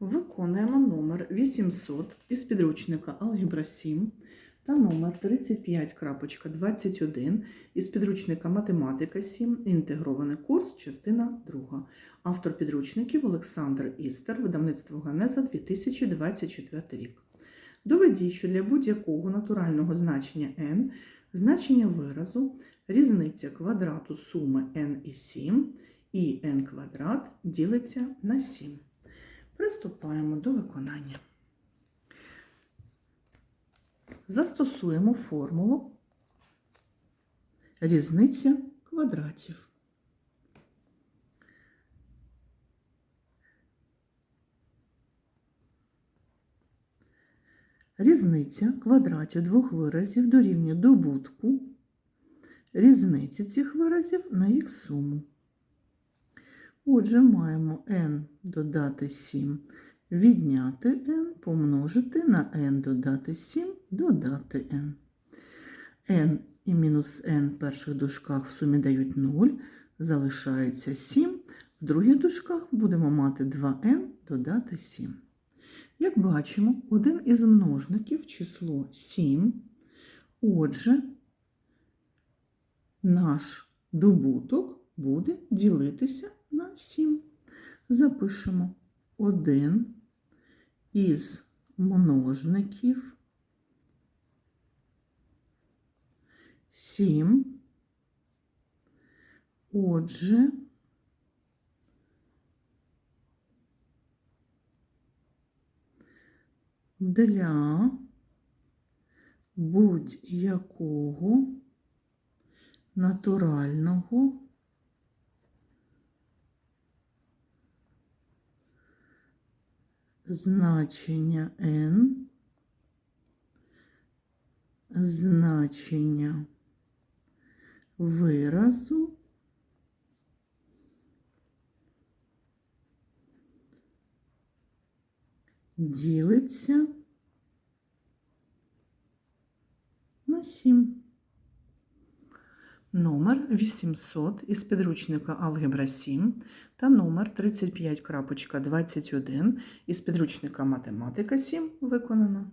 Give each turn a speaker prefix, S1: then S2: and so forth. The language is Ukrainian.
S1: Виконуємо номер 800 із підручника Алгебра 7 та номер 35.21 із підручника Математика 7, інтегрований курс, частина 2. Автор підручників Олександр Істер, видавництво Ганеза 2024 рік. Доведіть, що для будь-якого натурального значення n значення виразу різниця квадрату суми n і 7 і n квадрат ділиться на 7. Приступаємо до виконання. Застосуємо формулу різниця квадратів. Різниця квадратів двох виразів дорівнює добутку різниці цих виразів на їх суму. Отже, маємо n додати 7, відняти n, помножити на n додати 7, додати n. n і мінус n в перших дужках в сумі дають 0, залишається 7. В других дужках будемо мати 2n додати 7. Як бачимо, один із множників число 7. Отже, наш добуток буде ділитися 7. Запишемо 1 із множників 7. Отже, для будь-якого натурального значення n, значення виразу ділиться на 7. Номер 800 із підручника Алгебра 7 та номер 35.21 із підручника Математика 7 виконано.